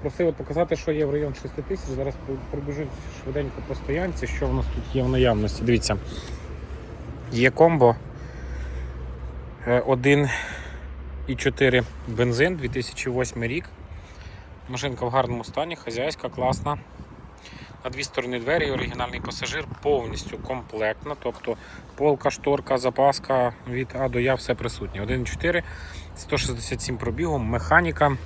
Просили показати, що є в район 6 тисяч. Зараз пробіжу швиденько по стоянці, що в нас тут є в наявності. Дивіться. Є комбо е, 1,4 бензин 2008 рік. Машинка в гарному стані, хазяйська, класна. На дві сторони двері, оригінальний пасажир, повністю комплектна. Тобто полка, шторка, запаска від А до Я все присутнє. 1,4, 167 пробігу, механіка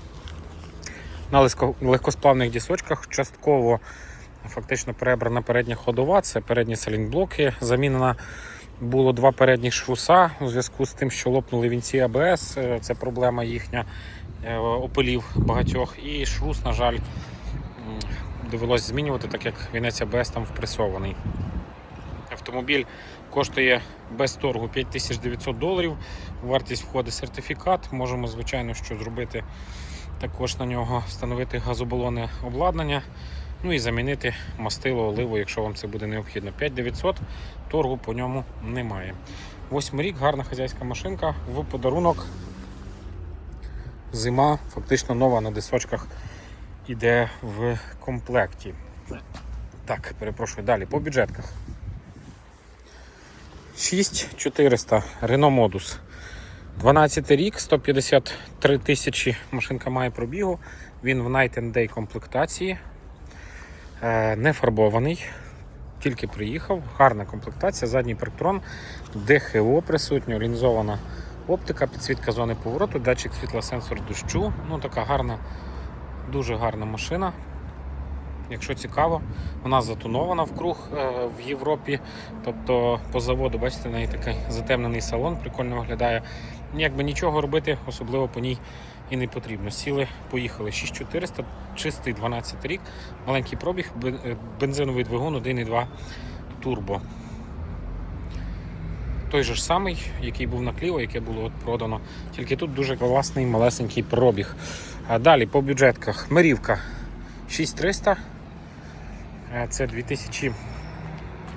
на легкосплавних дісочках. Частково фактично перебрана передня ходова, це передні салінблоки. Замінена було два передні шруса у зв'язку з тим, що лопнули вінці АБС. е, Це проблема їхня е, опилів багатьох. І шрус, на жаль, м, довелось змінювати, так як вінець АБС там впресований. Автомобіль коштує без торгу 5900 доларів. Вартість входить сертифікат. Можемо, звичайно, що зробити також на нього встановити газобалонне обладнання. Ну і замінити мастило оливу, якщо вам це буде необхідно. 5900 торгу по ньому немає. Восьмий рік, гарна хазяйська машинка в подарунок. Зима, фактично нова на дисочках іде в комплекті. Так, перепрошую, далі по бюджетках. 6400 Renault Modus. 12 рік, 153 тисячі машинка має пробігу. Він в Night and Day комплектації. Е, Не фарбований. Тільки приїхав. Гарна комплектація, задній парктрон, ДХО присутньо, лінзована оптика, підсвітка зони повороту, датчик світла, сенсор дощу. Ну така гарна, дуже гарна машина. Якщо цікаво, вона затонована вкруг е, в Європі. Тобто по заводу, бачите, в неї такий затемнений салон, прикольно виглядає. Якби нічого робити, особливо по ній і не потрібно. Сіли, поїхали. 6400, чистий 12 рік, маленький пробіг, е, бензиновий двигун 1,2 турбо. Той же ж самий, який був на Кліо, яке було от продано. Тільки тут дуже класний малесенький пробіг. А далі по бюджетках. Мирівка 6300. Е, Це 2000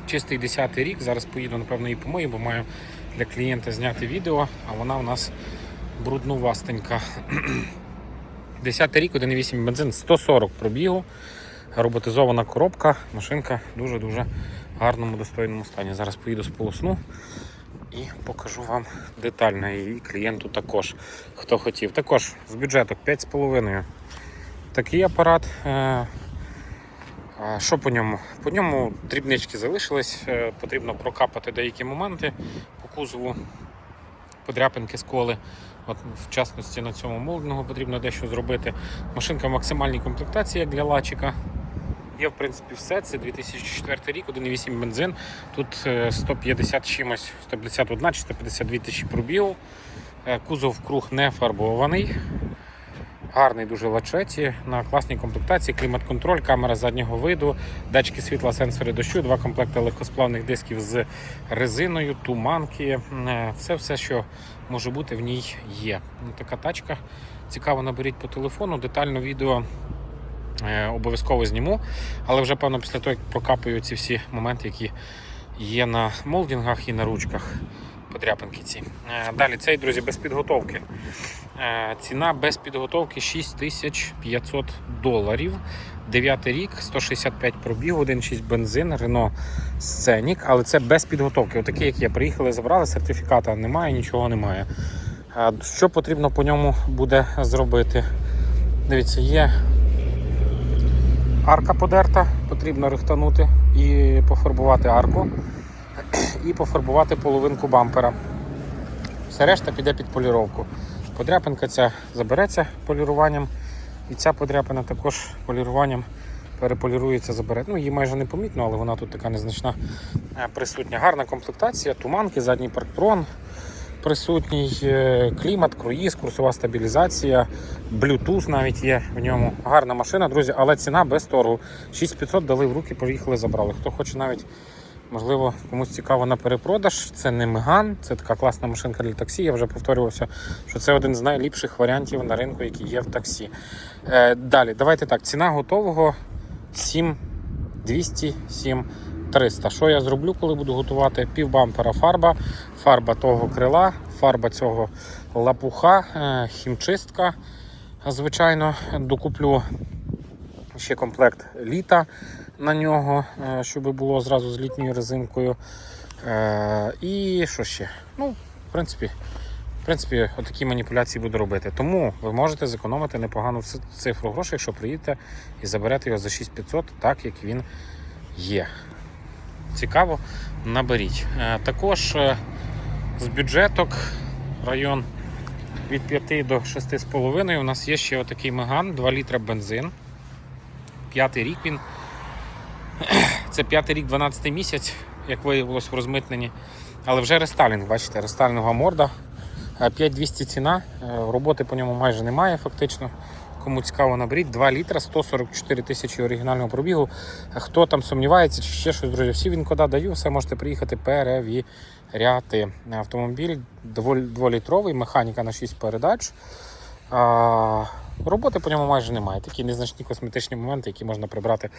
чистий 10 рік. Зараз поїду, напевно, її помию, бо маю для клієнта зняти відео, а вона у нас бруднувастенька. 10 рік, 1,8 бензин, 140 пробігу. Роботизована коробка. Машинка в дуже-дуже гарному достойному стані. Зараз поїду з полосну і покажу вам детально. І клієнту також, хто хотів. Також з бюджеток 5,5. Такий апарат. Е, Що по ньому? По ньому дрібнички залишились, е, потрібно прокапати деякі моменти по кузову, подряпинки сколи. От, в частності на цьому молдингу потрібно дещо зробити. Машинка в максимальній комплектації, як для лачика. Є, в принципі, все. Це 2004 рік, 1,8 бензин. Тут е, 150 чимось, 151 чи 152 тисячі пробігу. Е, Кузов круг не фарбований. Гарний дуже лачеті на класній комплектації, клімат-контроль, камера заднього виду, датчики світла, сенсори дощу, два комплекти легкосплавних дисків з резиною, туманки. Е, Все, все, що може бути, в ній є. Ну, Така тачка. Цікаво, наберіть по телефону. Детально відео е, обов'язково зніму, але вже певно після того, як прокапаю ці всі моменти, які є на молдингах і на ручках. Подряпинки ці. Е, Далі цей, друзі, без підготовки. Е, Ціна без підготовки 6500 доларів. 9 рік, 165 пробіг, 1,6 бензин, Renault Scenic, але це без підготовки. Отакий, як є. Приїхали, забрали, сертифіката немає, нічого немає. Е, Що потрібно по ньому буде зробити? Дивіться, є арка подерта, потрібно рихтанути і пофарбувати арку, і пофарбувати половинку бампера. Все решта піде під поліровку. Подряпинка ця забереться поліруванням, і ця подряпина також поліруванням переполірується, забере. Ну, її майже не помітно, але вона тут така незначна е, присутня. Гарна комплектація, туманки, задній парктрон присутній, е, клімат, круїз, курсова стабілізація, Bluetooth навіть є в ньому. Гарна машина, друзі, але ціна без торгу. 6500 дали в руки, поїхали, забрали. Хто хоче навіть Можливо, комусь цікаво на перепродаж. Це не Меган, це така класна машинка для таксі. Я вже повторювався, що це один з найліпших варіантів на ринку, які є в таксі. Е, далі, давайте так. Ціна готового 7200, 7300. Що я зроблю, коли буду готувати? Пів бампера фарба, фарба того крила, фарба цього лапуха, е, хімчистка. Звичайно, докуплю ще комплект літа на нього, е, щоб було зразу з літньою резинкою. Е, І що ще? Ну, в принципі, в принципі, отакі маніпуляції буду робити. Тому ви можете зекономити непогану цифру грошей, якщо приїдете і заберете його за 6500, так як він є. Цікаво, наберіть. Е, Також з бюджеток район від 5 до 6,5 у нас є ще отакий меган, 2 літра бензин. П'ятий рік він. Це п'ятий рік, 12 місяць, як виявилось в розмитненні. Але вже рестайлінг, бачите, рестайлінгова морда. Е, 5200 ціна, е, роботи по ньому майже немає фактично. Кому цікаво наберіть, 2 літра, 144 тисячі оригінального пробігу. Е, Хто там сумнівається, чи ще щось, друзі, всі він кода даю, все можете приїхати перевіряти. Автомобіль доволі дволітровий, механіка на 6 передач. Роботи по ньому майже немає. Такі незначні косметичні моменти, які можна прибрати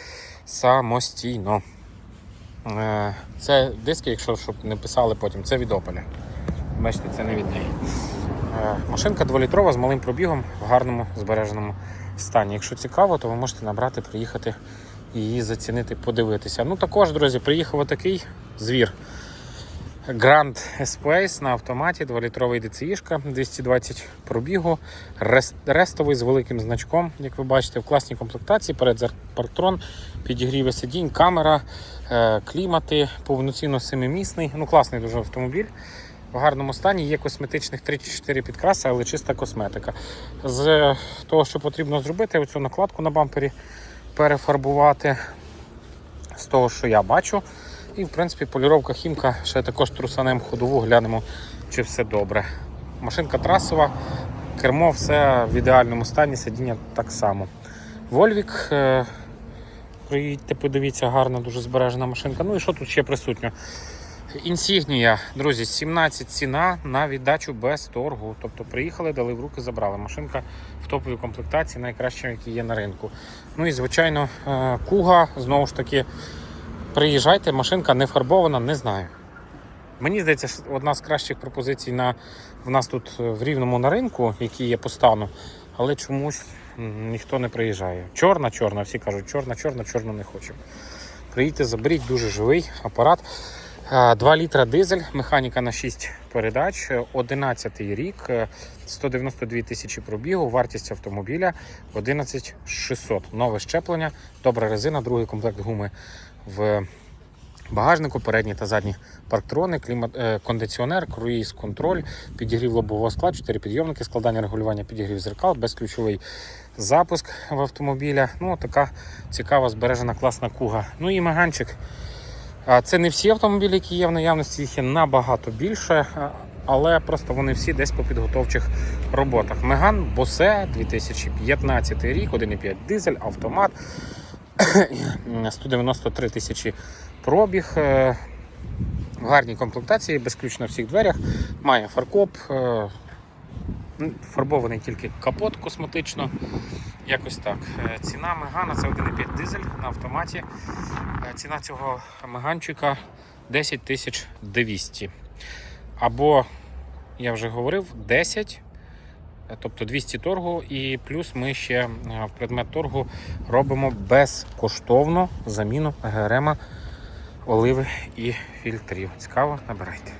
самостійно. Е, Це диски, якщо щоб не писали потім, це від Opel. Бачите, це не від неї. Е, Машинка 2-літрова з малим пробігом в гарному збереженому стані. Якщо цікаво, то ви можете набрати, приїхати її зацінити, подивитися. Ну також, друзі, приїхав отакий звір. Grand Espace на автоматі, 2-літровий DCI, 220 пробігу, рестовий з великим значком, як ви бачите, в класній комплектації, перед парктрон, підігріви сидінь, камера, е, клімати, повноцінно семимісний. Ну, класний дуже автомобіль. В гарному стані є косметичних 3-4 підкраси, але чиста косметика. З того, що потрібно зробити, оцю накладку на бампері перефарбувати з того, що я бачу. І, в принципі, поліровка хімка ще також трусанем ходову, глянемо, чи все добре. Машинка трасова, кермо все в ідеальному стані, сидіння так само. Вольвік, е, приїдьте, подивіться, гарна, дуже збережена машинка. Ну і що тут ще присутньо? Інсігнія, друзі, 17 ціна на віддачу без торгу. Тобто приїхали, дали в руки, забрали. Машинка в топовій комплектації, найкраща, які є на ринку. Ну і звичайно, е, куга, знову ж таки, приїжджайте, машинка не фарбована, не знаю. Мені здається, що одна з кращих пропозицій на, в нас тут е, в рівному на ринку, які є по стану, але чомусь ніхто не приїжджає. Чорна, чорна, всі кажуть, чорна, чорна, чорну не хочемо. Приїдьте, заберіть, дуже живий апарат. Е, 2 літра дизель, механіка на 6 передач, е, 11 рік, е, 192 тисячі пробігу, вартість автомобіля 11 600. Нове щеплення, добра резина, другий комплект гуми в багажнику, передні та задні парктрони, клімат, е, кондиціонер, круїз контроль, підігрів лобового скла, 4 підйомники, складання регулювання підігрів зеркал, безключовий запуск в автомобіля. Ну, така цікава збережена класна куга. Ну і маганчик. Це не всі автомобілі, які є в наявності, їх є набагато більше, але просто вони всі десь по підготовчих роботах. Меган Босе 2015 рік, 1,5 дизель, автомат, 193 тисячі пробіг. е, В гарній комплектації, безключно в всіх дверях. Має фаркоп, е, фарбований тільки капот косметично. Якось так. Е, Ціна Мегана це 1,5 дизель на автоматі. Е, Ціна цього меганчика 10 тисяч 200. Або, я вже говорив, 10, е, тобто 200 торгу, і плюс ми ще в предмет торгу робимо безкоштовну заміну ГРМ, оливи і фільтрів. Цікаво, набирайте.